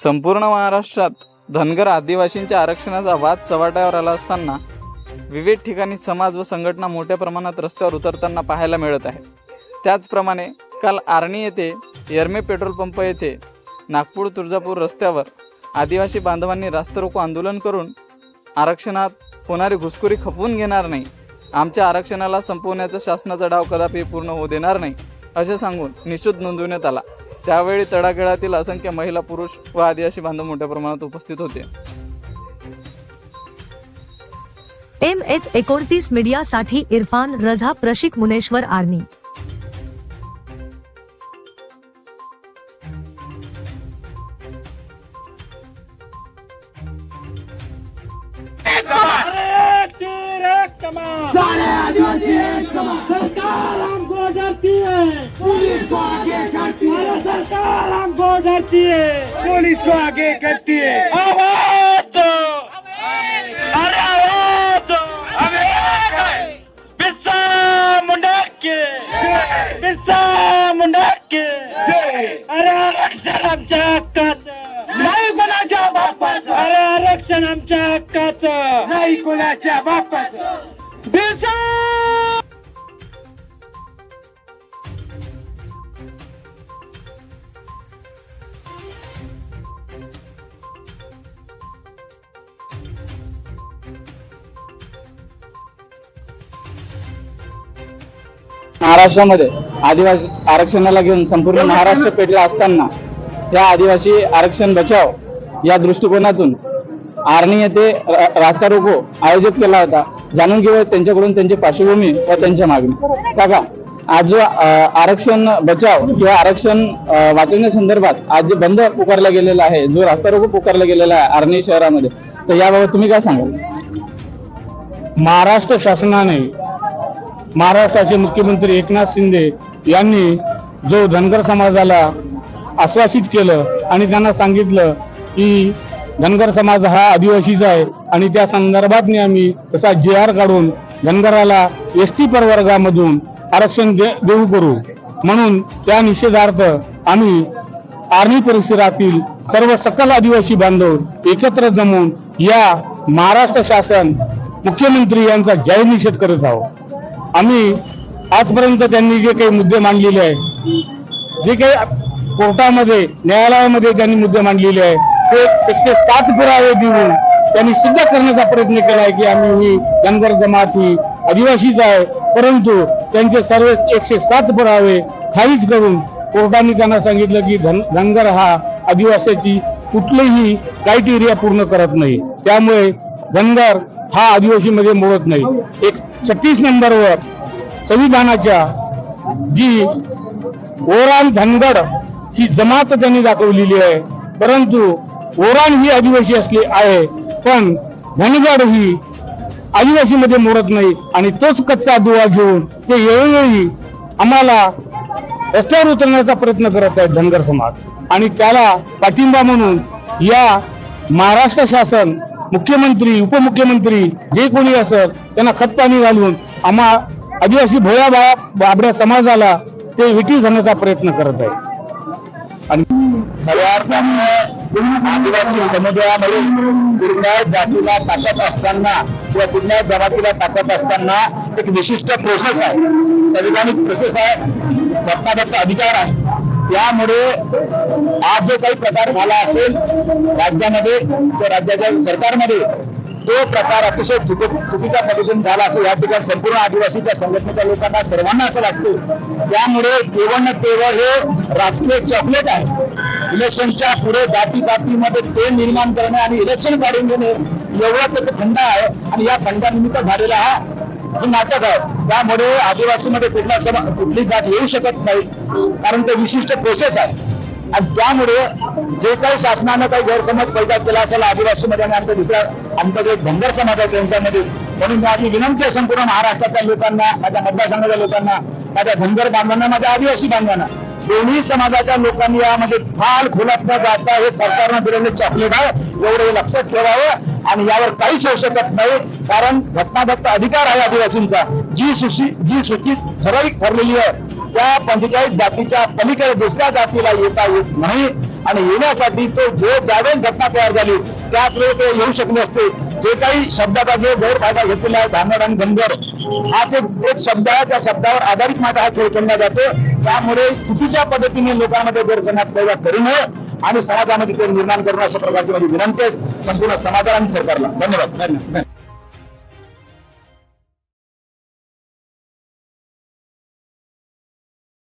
संपूर्ण महाराष्ट्रात धनगर आदिवासींच्या आरक्षणाचा वाद चव्हाट्यावर आला असताना विविध ठिकाणी समाज व संघटना मोठ्या प्रमाणात रस्त्यावर उतरताना पाहायला मिळत आहे त्याचप्रमाणे काल आर्णी येथे यर्मे पेट्रोल पंप येथे नागपूर तुळजापूर रस्त्यावर आदिवासी बांधवांनी रास्तारोको आंदोलन करून आरक्षणात होणारी घुसखोरी खपवून घेणार नाही आमच्या आरक्षणाला संपवण्याचा शासनाचा डाव कदापि पूर्ण होऊ देणार नाही असे सांगून निषेध नोंदवण्यात आला. त्यावेळी तळागाळातील असंख्य महिला पुरुष व आदिवासी बांधव मोठ्या प्रमाणात उपस्थित होते. एम एच एकोणतीस मीडियासाठी इरफान रझा प्रशिक मुनेश्वर आर्नी सारे आदिवासी एक समान। सरकार हमको डरती है। पुलिस को आगे करती है सरकार हमको डरती है पुलिस को आगे करती है। आवाज दो। अरे आवाज दो। हमें बिरसा मुंडा के। बिरसा मुंडा के। अरे आरक्षण आमच्या हक्काचं नाही कोणाच्या बापाचं अरे आरक्षण आमच्या हक्काचं नाही कोणाच्या बापाचं बिरसा महाराष्ट्रामध्ये आदिवासी आरक्षणाला घेऊन संपूर्ण महाराष्ट्र पेटला असताना या आदिवासी आरक्षण बचाव या दृष्टिकोनातून आर्णी येथे रास्ता रोको आयोजित केला होता. जाणून घेऊया त्यांच्याकडून त्यांची पार्श्वभूमी व त्यांच्या मागणी. काका आज जो आरक्षण बचाव किंवा आरक्षण वाचवण्यासंदर्भात आज जे बंद पुकारला गेलेला आहे जो रास्ता रोको पुकारला गेलेला आहे आर्णी शहरामध्ये तर याबाबत तुम्ही काय सांगाल? महाराष्ट्र शासनाने महाराष्ट्राचे मुख्यमंत्री एकनाथ शिंदे यांनी जो धनगर समाजाला आश्वासित केलं आणि त्यांना सांगितलं की धनगर समाज हा आदिवासीचा आहे आणि त्या संदर्भात आम्ही तसा जे आर काढून धनगराला एस टी प्रवर्गामधून आरक्षण दे- देऊ करू. म्हणून त्या निषेधार्थ आम्ही आर्मी परिसरातील सर्व सकल आदिवासी बांधव एकत्र जमून या महाराष्ट्र शासन मुख्यमंत्री यांचा जाहीर निषेध करत आहोत. आम्ही आजपर्यंत त्यांनी जे काही मुद्दे मांडलेले आहे जे काही कोर्टामध्ये न्यायालयामध्ये त्यांनी मुद्दे मांडलेले आहे ते एकशे सात पुरावे देऊन त्यांनी सिद्ध करण्याचा प्रयत्न केला आहे की आम्ही ही धनगर जमात ही आदिवासीच आहे परंतु त्यांचे सर्व एकशे सात पुरावे खारीज करून कोर्टाने त्यांना सांगितलं की धन धनगर हा आदिवासीची कुठलेही क्रायटेरिया पूर्ण करत नाही. त्यामुळे धनगर हा आदिवासीमध्ये मोडत नाही. एक छत्तीस नंबरवर संविधानाच्या जी ओरान धनगड ही जमात त्यांनी दाखवलेली आहे. परंतु ओरान ही आदिवासी असली आहे पण धनगड ही आदिवासीमध्ये मोडत नाही आणि तोच कच्चा दुवा घेऊन ते वेळोवेळी आम्हाला रस्त्यावर उतरण्याचा प्रयत्न करत आहेत धनगर समाज. आणि त्याला पाठिंबा म्हणून या महाराष्ट्र शासन मुख्यमंत्री उपमुख्यमंत्री जे कोणी असत त्यांना खतपाणी घालून आम्हा आदिवासी भोया बा बाबड्या समाजाला ते विटी जाण्याचा प्रयत्न करत आहे आणि खऱ्या अर्थानं आदिवासी समुदायामध्ये कुठल्या जातीला टाकत असताना किंवा कुठल्या जमातीला टाकत असताना एक विशिष्ट प्रोसेस आहे. संविधानिक प्रोसेस आहे. घटनादत्त अधिकार आहे. त्यामुळे आज जो काही प्रकार झाला असेल राज्यामध्ये तो राज्याच्या सरकारमध्ये तो प्रकार अतिशय चुकी चुकीच्या पद्धतीने झाला असेल. या ठिकाणी संपूर्ण आदिवासीच्या संघटनेच्या लोकांना सर्वांना असं वाटतं. त्यामुळे केवळ न केवळ हे राजकीय चॉकलेट आहे. इलेक्शनच्या पुढे जाती जातीमध्ये ते निर्माण करणे आणि इलेक्शन काढून घेणे एवढाच एक खंड आहे. आणि या खंडानिमित्त झालेला हा हे नाटक आहे. त्यामुळे आदिवासीमध्ये कुठला समा कुठली जात येऊ शकत नाही कारण ते विशिष्ट प्रोसेस आहे. आणि त्यामुळे जे काही शासनानं काही गैरसमज पैदा केला असेल आदिवासीमध्ये आणि आमच्या दुसऱ्या आमचा जे धनगर समाज आहे त्यांच्यामध्ये म्हणून माझी विनंती आहे संपूर्ण महाराष्ट्रातल्या लोकांना माझ्या मतदारसंघाच्या लोकांना माझ्या धनगर बांधवांना माझ्या आदिवासी बांधवांना दोन्ही समाजाच्या लोकांनी यामध्ये फार खोलात न जाता हे सरकारनं दिलेले चॉकलेट आहे. एवढं लक्षात ठेवावं. आणि यावर काहीच होऊ शकत नाही कारण घटनादत्त अधिकार आहे आदिवासींचा. जी सुशी जी सूची ठराविक ठरलेली आहे त्या पंचेचाळीस जातीच्या पलीकडे दुसऱ्या जातीला येता येत नाही. आणि येण्यासाठी तो जो ज्यावेळेस घटना तयार झाली त्याच वेळी ते येऊ शकले असते. जे काही शब्दाचा जो गैरफायदा घेतलेला आहे धानड आणि धनगर हा जे एक शब्द आहे त्या शब्दावर आधारित माझा हा खेळ खेळला जातो. त्यामुळे चुकीच्या पद्धतीने लोकांमध्ये गैरसमज पैदा करू नये. आणि समाजामध्ये ते निर्माण करणं अशा प्रकारची माझी विनंती आहे. संपूर्ण समाजाला आणि सरकारला. धन्यवाद. धन्यवाद.